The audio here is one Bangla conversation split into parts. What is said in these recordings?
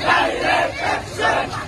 Direct action!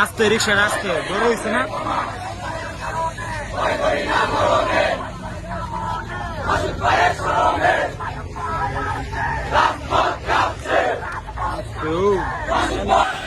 আসতে রিক্সা আসতে বড় হয়েছে না Ooh.